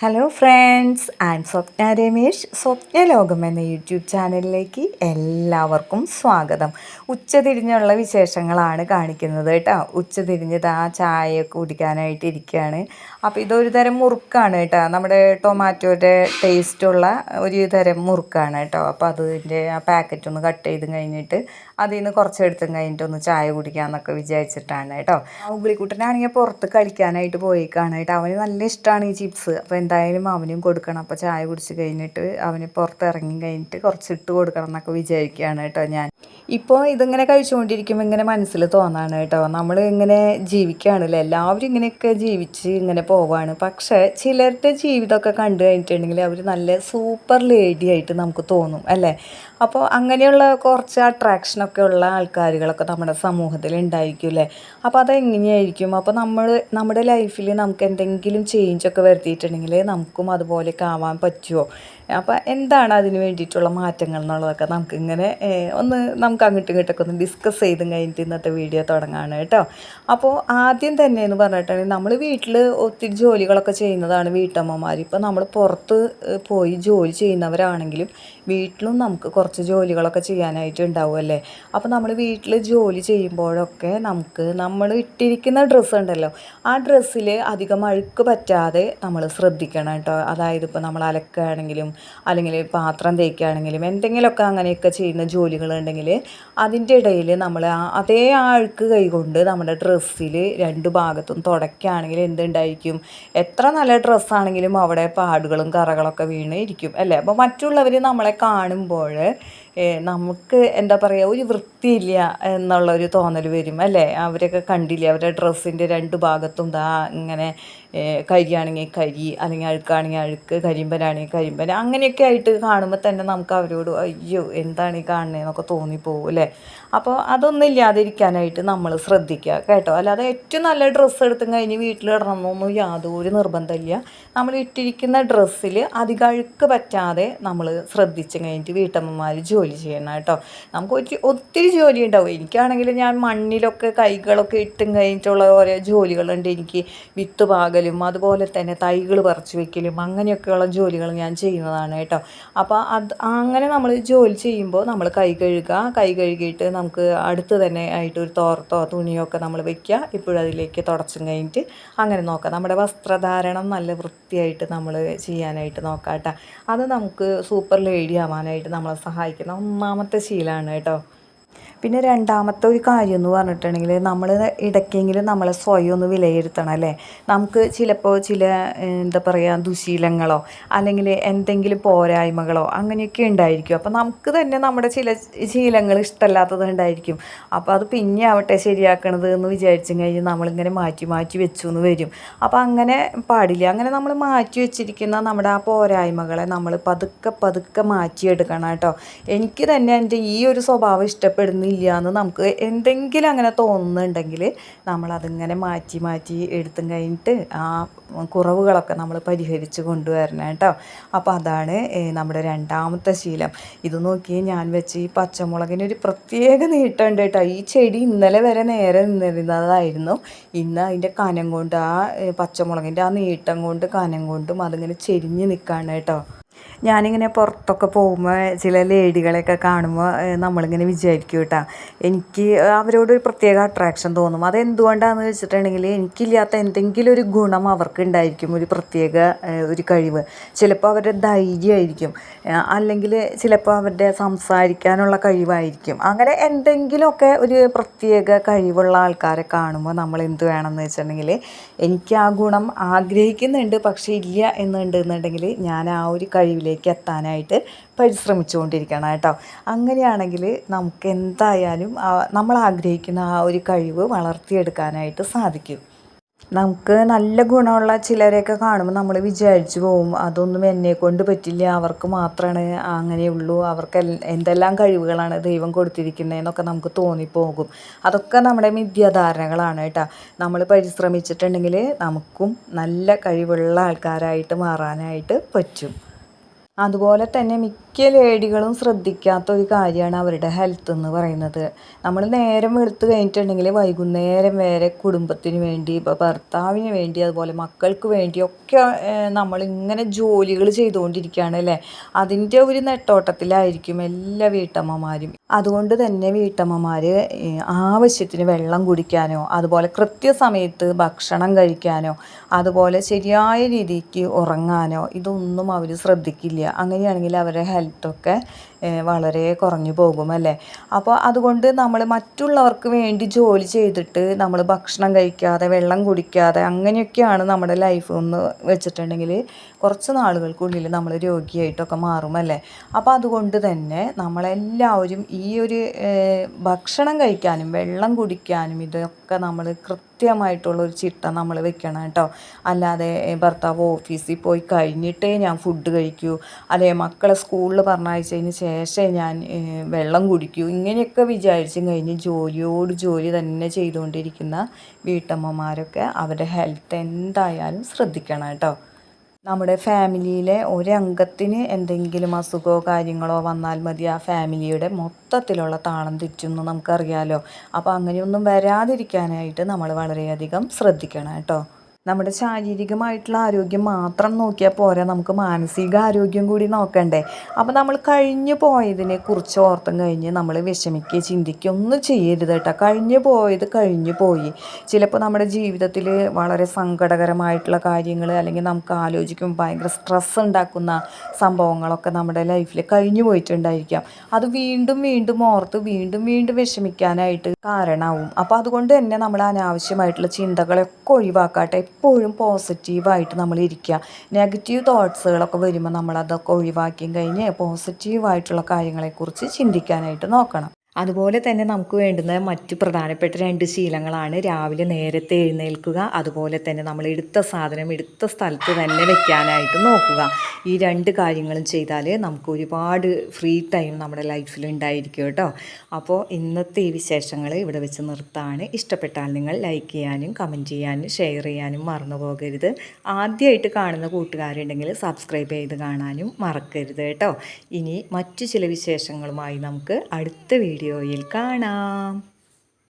Hello friends and Swapna Ramesh Swapna ലോകം എന്ന YouTube ചാനലിലേക്ക് എല്ലാവർക്കും സ്വാഗതം. ഉച്ചതിരിഞ്ഞുള്ള വിശേഷങ്ങളാണ് കാണിക്കുന്നത് കേട്ടോ. ഉച്ചതിരിഞ്ഞത് ആ ചായ കുടിക്കാനായിട്ട് ഇരിക്കുകയാണ്. അപ്പോൾ ഇതൊരു തരം മുറുക്കാണ് കേട്ടോ. നമ്മുടെ ടൊമാറ്റോയുടെ ടേസ്റ്റുള്ള ഒരു തരം മുറുക്കാണ് കേട്ടോ. അപ്പോൾ അതിന്റെ ആ പാക്കറ്റ് ഒന്ന് കട്ട് ചെയ്ത് കഴിഞ്ഞിട്ട് അതിൽ നിന്ന് കുറച്ചെടുത്തും കഴിഞ്ഞിട്ട് ഒന്ന് ചായ കുടിക്കാമെന്നൊക്കെ വിചാരിച്ചിട്ടാണ് കേട്ടോ. ആ ഉള്ളിക്കുട്ടനാണെങ്കിൽ പുറത്ത് കളിക്കാനായിട്ട് പോയേക്കാണ് കേട്ടോ. അവന് നല്ല ഇഷ്ടമാണ് ഈ ചിപ്സ് അപ്പോൾ എന്തായാലും അവനും കൊടുക്കണം. അപ്പോൾ ചായ കുടിച്ച് കഴിഞ്ഞിട്ട് അവന് പുറത്തിറങ്ങി കഴിഞ്ഞിട്ട് കുറച്ച് ഇട്ട് കൊടുക്കണം എന്നൊക്കെ വിചാരിക്കുകയാണ് കേട്ടോ ഞാൻ. ഇപ്പോൾ ഇതിങ്ങനെ കഴിച്ചുകൊണ്ടിരിക്കുമ്പോൾ ഇങ്ങനെ മനസ്സിൽ തോന്നാണ് കേട്ടോ. നമ്മൾ ഇങ്ങനെ ജീവിക്കുകയാണല്ലോ എല്ലാവരും ഇങ്ങനെയൊക്കെ ജീവിച്ച് ഇങ്ങനെ പോവാണ്. പക്ഷേ ചിലരുടെ ജീവിതമൊക്കെ കണ്ടു കഴിഞ്ഞിട്ടുണ്ടെങ്കിൽ അവർ നല്ല സൂപ്പർ ലേഡി ആയിട്ട് നമുക്ക് തോന്നും അല്ലേ? അപ്പോൾ അങ്ങനെയുള്ള കുറച്ച് അട്രാക്ഷനൊക്കെ ഉള്ള ആൾക്കാരുകളൊക്കെ നമ്മുടെ സമൂഹത്തിൽ ഉണ്ടായിരിക്കും അല്ലേ? അപ്പോൾ അതെങ്ങനെയായിരിക്കും? അപ്പോൾ നമ്മൾ നമ്മുടെ ലൈഫിൽ നമുക്ക് എന്തെങ്കിലും ചേഞ്ചൊക്കെ വരുത്തിയിട്ടുണ്ടെങ്കിൽ നമുക്കും അതുപോലെയൊക്കെ ആവാൻ പറ്റുമോ അപ്പോൾ എന്താണ് അതിന് വേണ്ടിയിട്ടുള്ള മാറ്റങ്ങൾ എന്നുള്ളതൊക്കെ നമുക്ക് ഇങ്ങനെ ഒന്ന് നമുക്ക് അങ്ങോട്ടും ഇങ്ങോട്ടൊക്കെ ഒന്ന് ഡിസ്കസ് ചെയ്തും കഴിഞ്ഞിട്ട് ഇന്നത്തെ വീഡിയോ തുടങ്ങാണ് കേട്ടോ. അപ്പോൾ ആദ്യം തന്നെ എന്ന് പറഞ്ഞിട്ടുണ്ടെങ്കിൽ നമ്മൾ വീട്ടിൽ ഒത്തിരി ജോലികളൊക്കെ ചെയ്യുന്നതാണ് വീട്ടമ്മമാർ ഇപ്പോൾ നമ്മൾ പുറത്ത് പോയി ജോലി ചെയ്യുന്നവരാണെങ്കിലും വീട്ടിലും നമുക്ക് കുറച്ച് ജോലികളൊക്കെ ചെയ്യാനായിട്ട് ഉണ്ടാവുമല്ലേ അപ്പോൾ നമ്മൾ വീട്ടിൽ ജോലി ചെയ്യുമ്പോഴൊക്കെ നമുക്ക് നമ്മൾ ഇട്ടിരിക്കുന്ന ഡ്രസ്സ് ഉണ്ടല്ലോ ആ ഡ്രസ്സിൽ അധികം അഴുക്ക് പറ്റാതെ നമ്മൾ ശ്രദ്ധിക്കണം കേട്ടോ. അതായത് ഇപ്പോൾ നമ്മൾ അലക്കുകയാണെങ്കിലും അല്ലെങ്കിൽ പാത്രം തേക്കുകയാണെങ്കിലും എന്തെങ്കിലുമൊക്കെ അങ്ങനെയൊക്കെ ചെയ്യുന്ന ജോലികളുണ്ടെങ്കിൽ അതിന്റെ ഇടയിൽ നമ്മൾ അതേ ആ അഴുക്ക് കൈകൊണ്ട് നമ്മുടെ ഡ്രസ്സിൽ രണ്ട് ഭാഗത്തും തുടയ്ക്കുകയാണെങ്കിൽ എന്തുണ്ടായിരിക്കും? എത്ര നല്ല ഡ്രസ്സാണെങ്കിലും അവിടെ പാടുകളും കറകളൊക്കെ വീണ് ഇരിക്കും അല്ലേ? അപ്പോൾ മറ്റുള്ളവർ നമ്മളെ കാണുമ്പോൾ നമുക്ക് എന്താ പറയുക ഒരു വൃത്തിയില്ല എന്നുള്ളൊരു തോന്നൽ വരും അല്ലേ? അവരൊക്കെ കണ്ടില്ലേ അവരുടെ ഡ്രസ്സിന്റെ രണ്ട് ഭാഗത്തും ദാ ഇങ്ങനെ കരിയാണെങ്കിൽ കരി അല്ലെങ്കിൽ അഴുക്കാണെങ്കിൽ അഴുക്ക് കരിമ്പനാണെങ്കിൽ കരിമ്പൻ അങ്ങനെയൊക്കെ ആയിട്ട് കാണുമ്പോൾ തന്നെ നമുക്ക് അവരോട് അയ്യോ എന്താണ് ഈ കാണുന്നതെന്നൊക്കെ തോന്നിപ്പോവും അല്ലേ? അപ്പോൾ അതൊന്നും ഇല്ലാതിരിക്കാനായിട്ട് നമ്മൾ ശ്രദ്ധിക്കുക കേട്ടോ. അല്ലാതെ ഏറ്റവും നല്ല ഡ്രസ്സ് എടുത്തും കഴിഞ്ഞ് വീട്ടിൽ ഇടണമെന്നൊന്നും യാതൊരു നിർബന്ധമില്ല. നമ്മൾ ഇട്ടിരിക്കുന്ന ഡ്രസ്സിൽ അധികം അഴുക്ക് പറ്റാതെ നമ്മൾ ശ്രദ്ധിച്ച് കഴിഞ്ഞിട്ട് വീട്ടമ്മമാർ ജോലി ചെയ്യണം കേട്ടോ. നമുക്ക് ഒത്തിരി ഒത്തിരി ജോലി ഉണ്ടാവും. എനിക്കാണെങ്കിൽ ഞാൻ മണ്ണിലൊക്കെ കൈകളൊക്കെ ഇട്ടും കഴിഞ്ഞിട്ടുള്ള ഓരോ ജോലികളുണ്ട്. എനിക്ക് വിത്ത് പാകലും അതുപോലെ തന്നെ തൈകൾ പറിച്ചു വെക്കലും അങ്ങനെയൊക്കെയുള്ള ജോലികൾ ഞാൻ ചെയ്യുന്നതാണ് കേട്ടോ. അപ്പോൾ അത് അങ്ങനെ നമ്മൾ ജോലി ചെയ്യുമ്പോൾ നമ്മൾ കൈ കഴുകുക. കൈ കഴുകിയിട്ട് നമുക്ക് അടുത്ത് തന്നെ ആയിട്ട് ഒരു തോർത്തോ തുണിയോ ഒക്കെ നമ്മൾ വെക്കുക. ഇപ്പോഴും അതിലേക്ക് തുടച്ചും കഴിഞ്ഞിട്ട് അങ്ങനെ നോക്കാം. നമ്മുടെ വസ്ത്രധാരണം നല്ല വൃത്തിയായിട്ട് നമ്മൾ ചെയ്യാനായിട്ട് നോക്കാം കേട്ടോ. അത് നമുക്ക് സൂപ്പർ ലേഡി ആവാനായിട്ട് നമ്മളെ സഹായിക്കുന്ന ഒന്നാമത്തെ ശീലമാണ് കേട്ടോ. പിന്നെ രണ്ടാമത്തെ ഒരു കാര്യം എന്ന് പറഞ്ഞിട്ടുണ്ടെങ്കിൽ നമ്മൾ ഇടയ്ക്കെങ്കിലും നമ്മളെ സ്വയം ഒന്ന് വിലയിരുത്തണം അല്ലേ? നമുക്ക് ചിലപ്പോൾ ചില എന്താ പറയുക ദുശീലങ്ങളോ അല്ലെങ്കിൽ എന്തെങ്കിലും പോരായ്മകളോ അങ്ങനെയൊക്കെ ഉണ്ടായിരിക്കും. അപ്പോൾ നമുക്ക് തന്നെ നമ്മുടെ ചില ശീലങ്ങൾ ഇഷ്ടമല്ലാത്തത് ഉണ്ടായിരിക്കും. അപ്പോൾ അത് പിന്നെ ആവട്ടെ ശരിയാക്കണത് എന്ന് വിചാരിച്ചു കഴിഞ്ഞാൽ നമ്മളിങ്ങനെ മാറ്റി മാറ്റി വെച്ചു എന്ന് വരും. അപ്പോൾ അങ്ങനെ പാടില്ല. അങ്ങനെ നമ്മൾ മാറ്റി വെച്ചിരിക്കുന്ന നമ്മുടെ ആ പോരായ്മകളെ നമ്മൾ പതുക്കെ പതുക്കെ മാറ്റിയെടുക്കണം കേട്ടോ. എനിക്ക് തന്നെ എന്റെ ഈ ഒരു സ്വഭാവം ഇഷ്ടപ്പെടുന്ന ഇല്ല എന്ന് നമുക്ക് എന്തെങ്കിലും അങ്ങനെ തോന്നുന്നുണ്ടെങ്കിൽ നമ്മളതിങ്ങനെ മാറ്റി മാറ്റി എടുത്തും കഴിഞ്ഞിട്ട് ആ കുറവുകളൊക്കെ നമ്മൾ പരിഹരിച്ച് കൊണ്ടുവരണം കേട്ടോ. അപ്പോൾ അതാണ് നമ്മുടെ രണ്ടാമത്തെ ശീലം. ഇത് നോക്കി ഞാൻ വെച്ച് ഈ പച്ചമുളകിന് ഒരു പ്രത്യേക നീട്ടമുണ്ട് കേട്ടോ. ഈ ചെടി ഇന്നലെ വരെ നേരെ നിന്നിരുന്നതായിരുന്നു. ഇന്ന് അതിന്റെ കനം കൊണ്ട് ആ പച്ചമുളകിന്റെ ആ നീട്ടം കൊണ്ട് കനം കൊണ്ടും അതിങ്ങനെ ചെരിഞ്ഞ് നിൽക്കുകയാണ് കേട്ടോ. ഞാനിങ്ങനെ പുറത്തൊക്കെ പോകുമ്പോൾ ചില ലേഡികളെയൊക്കെ കാണുമ്പോൾ നമ്മളിങ്ങനെ വിചാരിക്കും കേട്ടോ എനിക്ക് അവരോട് ഒരു പ്രത്യേക അട്രാക്ഷൻ തോന്നും. അതെന്തുകൊണ്ടാണെന്ന് വെച്ചിട്ടുണ്ടെങ്കിൽ എനിക്കില്ലാത്ത എന്തെങ്കിലും ഒരു ഗുണം അവർക്ക് ഉണ്ടായിരിക്കും ഒരു പ്രത്യേക ഒരു കഴിവ്. ചിലപ്പോൾ അവരുടെ ധൈര്യമായിരിക്കും അല്ലെങ്കിൽ ചിലപ്പോൾ അവരുടെ സംസാരിക്കാനുള്ള കഴിവായിരിക്കും. അങ്ങനെ എന്തെങ്കിലുമൊക്കെ ഒരു പ്രത്യേക കഴിവുള്ള ആൾക്കാരെ കാണുമ്പോൾ നമ്മൾ എന്ത് വേണമെന്ന് വെച്ചിട്ടുണ്ടെങ്കിൽ എനിക്ക് ആ ഗുണം ആഗ്രഹിക്കുന്നുണ്ട് പക്ഷേ ഇല്ല എന്നുണ്ടെന്നുണ്ടെങ്കിൽ ഞാൻ ആ ഒരു കഴിവിൽ ലെവലിലേക്ക് എത്താനായിട്ട് പരിശ്രമിച്ചുകൊണ്ടിരിക്കണം കേട്ടോ. അങ്ങനെയാണെങ്കിൽ നമുക്ക് എന്തായാലും നമ്മൾ ആഗ്രഹിക്കുന്ന ആ ഒരു കഴിവ് വളർത്തിയെടുക്കാനായിട്ട് സാധിക്കും. നമുക്ക് നല്ല ഗുണമുള്ള ചിലരെയൊക്കെ കാണുമ്പോൾ നമ്മൾ വിചാരിച്ചു പോവും അതൊന്നും എന്നെ കൊണ്ട് പറ്റില്ല അവർക്ക് മാത്രമാണ് അങ്ങനെയുള്ളൂ അവർക്ക് എന്തെല്ലാം കഴിവുകളാണ് ദൈവം കൊടുത്തിരിക്കുന്നതെന്നൊക്കെ നമുക്ക് തോന്നിപ്പോകും. അതൊക്കെ നമ്മുടെ മിഥ്യാധാരണകളാണ് കേട്ടോ. നമ്മൾ പരിശ്രമിച്ചിട്ടുണ്ടെങ്കിൽ നമുക്കും നല്ല കഴിവുള്ള ആൾക്കാരായിട്ട് മാറാനായിട്ട് പറ്റും. അതുപോലെ തന്നെ മിക്ക ലേഡികളും ശ്രദ്ധിക്കാത്ത ഒരു കാര്യമാണ് അവരുടെ ഹെൽത്ത് എന്ന് പറയുന്നത്. നമ്മൾ നേരം എടുത്തു കഴിഞ്ഞിട്ടുണ്ടെങ്കിൽ വൈകുന്നേരം വരെ കുടുംബത്തിന് വേണ്ടി ഇപ്പോൾ ഭർത്താവിന് വേണ്ടി അതുപോലെ മക്കൾക്ക് വേണ്ടിയൊക്കെ നമ്മൾ ഇങ്ങനെ ജോലികൾ ചെയ്തുകൊണ്ടിരിക്കുകയാണ് അല്ലേ? അതിന്റെ ഒരു നെട്ടോട്ടത്തിലായിരിക്കും എല്ലാ വീട്ടമ്മമാരും. അതുകൊണ്ട് തന്നെ വീട്ടമ്മമാർ ആവശ്യത്തിന് വെള്ളം കുടിക്കാനോ അതുപോലെ കൃത്യസമയത്ത് ഭക്ഷണം കഴിക്കാനോ അതുപോലെ ശരിയായ രീതിക്ക് ഉറങ്ങാനോ ഇതൊന്നും അവർ ശ്രദ്ധിക്കില്ല. അങ്ങനെയാണെങ്കിൽ അവരുടെ ഹെൽത്തൊക്കെ വളരെ കുറഞ്ഞു പോകും അല്ലേ? അപ്പോൾ അതുകൊണ്ട് നമ്മൾ മറ്റുള്ളവർക്ക് വേണ്ടി ജോലി ചെയ്തിട്ട് നമ്മൾ ഭക്ഷണം കഴിക്കാതെ വെള്ളം കുടിക്കാതെ അങ്ങനെയൊക്കെയാണ് നമ്മുടെ ലൈഫ് എന്ന് വെച്ചിട്ടുണ്ടെങ്കിൽ കുറച്ച് നാളുകൾക്കുള്ളിൽ നമ്മൾ രോഗിയായിട്ടൊക്കെ മാറുമല്ലേ അപ്പോൾ അതുകൊണ്ട് തന്നെ നമ്മളെല്ലാവരും ഈ ഒരു ഭക്ഷണം കഴിക്കാനും വെള്ളം കുടിക്കാനും ഇതൊക്കെ നമ്മൾ കൃത്യമായിട്ടുള്ള ഒരു ചിട്ട നമ്മൾ വെക്കണം കേട്ടോ. അല്ലാതെ ഭർത്താവ് ഓഫീസിൽ പോയി കഴിഞ്ഞിട്ടേ ഞാൻ ഫുഡ് കഴിക്കൂ. അല്ലെ മക്കളെ സ്കൂളിൽ പറഞ്ഞയച്ചതിന് ശേഷം ഞാൻ വെള്ളം കുടിക്കൂ. ഇങ്ങനെയൊക്കെ വിചാരിച്ചും കഴിഞ്ഞ് ജോലിയോട് ജോലി തന്നെ ചെയ്തുകൊണ്ടിരിക്കുന്ന വീട്ടമ്മമാരൊക്കെ അവരുടെ ഹെൽത്ത് എന്തായാലും ശ്രദ്ധിക്കണം കേട്ടോ. നമ്മുടെ ഫാമിലിയിലെ ഒരംഗത്തിന് എന്തെങ്കിലും അസുഖമോ കാര്യങ്ങളോ വന്നാൽ മതി. ആ ഫാമിലിയുടെ മൊത്തത്തിലുള്ള താളം തെറ്റുമെന്ന് നമുക്കറിയാമല്ലോ അപ്പോൾ അങ്ങനെയൊന്നും വരാതിരിക്കാനായിട്ട് നമ്മൾ വളരെയധികം ശ്രദ്ധിക്കണം കേട്ടോ. നമ്മുടെ ശാരീരികമായിട്ടുള്ള ആരോഗ്യം മാത്രം നോക്കിയാൽ പോരാ നമുക്ക് മാനസിക ആരോഗ്യം കൂടി നോക്കണ്ടേ? അപ്പോൾ നമ്മൾ കഴിഞ്ഞു പോയതിനെ കുറിച്ച് ഓർത്തും കഴിഞ്ഞ് നമ്മൾ വിഷമിക്കുക ചിന്തിക്കുക ഒന്നും ചെയ്യരുത് കേട്ടോ. കഴിഞ്ഞു പോയത് കഴിഞ്ഞു പോയി. ചിലപ്പോൾ നമ്മുടെ ജീവിതത്തിൽ വളരെ സങ്കടകരമായിട്ടുള്ള കാര്യങ്ങൾ അല്ലെങ്കിൽ നമുക്ക് ആലോചിക്കും ഭയങ്കര സ്ട്രെസ് ഉണ്ടാക്കുന്ന സംഭവങ്ങളൊക്കെ നമ്മുടെ ലൈഫിൽ കഴിഞ്ഞു പോയിട്ടുണ്ടായിരിക്കാം. അത് വീണ്ടും വീണ്ടും ഓർത്ത് വീണ്ടും വീണ്ടും വിഷമിക്കാനായിട്ട് കാരണമാവും അപ്പോൾ അതുകൊണ്ട് തന്നെ നമ്മൾ അനാവശ്യമായിട്ടുള്ള ചിന്തകളൊക്കെ ഒഴിവാക്കാട്ടെ. എപ്പോഴും പോസിറ്റീവായിട്ട് നമ്മൾ ഇരിക്കുക നെഗറ്റീവ് തോട്ട്സുകളൊക്കെ വരുമ്പോൾ നമ്മൾ അതൊക്കെ ഒഴിവാക്കിയും കഴിഞ്ഞ് പോസിറ്റീവായിട്ടുള്ള കാര്യങ്ങളെക്കുറിച്ച് ചിന്തിക്കാനായിട്ട് നോക്കണം. അതുപോലെ തന്നെ നമുക്ക് വേണ്ടുന്ന മറ്റ് പ്രധാനപ്പെട്ട രണ്ട് ശീലങ്ങളാണ്. രാവിലെ നേരത്തെ എഴുന്നേൽക്കുക അതുപോലെ തന്നെ നമ്മൾ എടുത്ത സാധനം എടുത്ത സ്ഥലത്ത് തന്നെ വെക്കാനായിട്ട് നോക്കുക. ഈ രണ്ട് കാര്യങ്ങളും ചെയ്താൽ നമുക്ക് ഒരുപാട് ഫ്രീ ടൈം നമ്മുടെ ലൈഫിൽ ഉണ്ടായിരിക്കും കേട്ടോ. അപ്പോൾ ഇന്നത്തെ ഈ വിശേഷങ്ങൾ ഇവിടെ വെച്ച് നിർത്താണ്. ഇഷ്ടപ്പെട്ടാൽ നിങ്ങൾ ലൈക്ക് ചെയ്യാനും കമന്റ് ചെയ്യാനും ഷെയർ ചെയ്യാനും മറന്നു പോകരുത്. ആദ്യമായിട്ട് കാണുന്ന കൂട്ടുകാരുണ്ടെങ്കിൽ സബ്സ്ക്രൈബ് ചെയ്ത് കാണാനും മറക്കരുത് കേട്ടോ. ഇനി മറ്റു ചില വിശേഷങ്ങളുമായി നമുക്ക് അടുത്ത വീഡിയോ വീഡിയോയിൽ കാണാം.